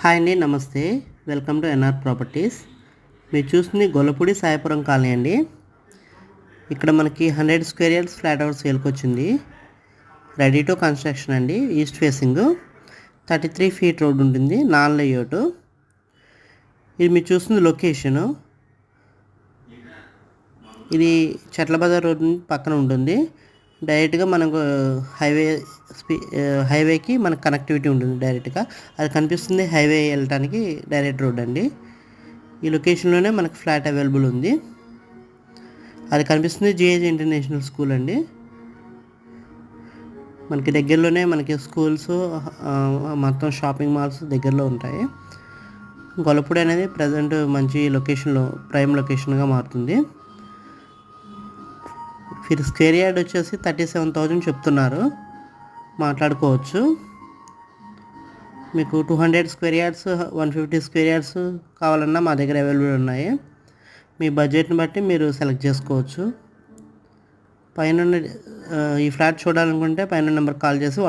Hi అండి నమస్తే. Welcome to NR properties. మీరు చూస్తుంది గొల్లపూడి సాయపురం కాలనీ అండి. ఇక్కడ మనకి hundred square yards flat house సేల్కి వచ్చింది రెడీ టు కన్స్ట్రక్షన్ అండి east facing. Thirty three feet road ఉంటుంది నాన్ లేఅవుట్. ఇది మీరు చూస్తుంది లొకేషను. ఇది చెట్ల బజార్ రోడ్ పక్కన ఉంటుంది. డైరెక్ట్గా మనకు హైవే స్పీ హైవేకి మనకు కనెక్టివిటీ ఉంటుంది డైరెక్ట్గా. అది కనిపిస్తుంది హైవే వెళ్ళటానికి డైరెక్ట్ రోడ్ అండి. ఈ లొకేషన్లోనే మనకు ఫ్లాట్ అవైలబుల్ ఉంది. అది కనిపిస్తుంది జిఏజ్ ఇంటర్నేషనల్ స్కూల్ అండి. మనకి దగ్గరలోనే మనకి స్కూల్స్ మొత్తం షాపింగ్ మాల్స్ దగ్గరలో ఉంటాయి. గొలపూడి అనేది ప్రజెంట్ మంచి లొకేషన్లో ప్రైమ్ లొకేషన్గా మారుతుంది. ఫిర్ స్క్వేర్ యార్డ్ వచ్చేసి థర్టీ సెవెన్ థౌజండ్ చెప్తున్నారు. మాట్లాడుకోవచ్చు. మీకు two hundred square yards one fifty square yards కావాలన్నా మా దగ్గర అవైలబుల్ ఉన్నాయి. మీ బడ్జెట్ని బట్టి మీరు సెలెక్ట్ చేసుకోవచ్చు. పైన ఈ ఫ్లాట్ చూడాలనుకుంటే పైన నెంబర్ కాల్ చేసి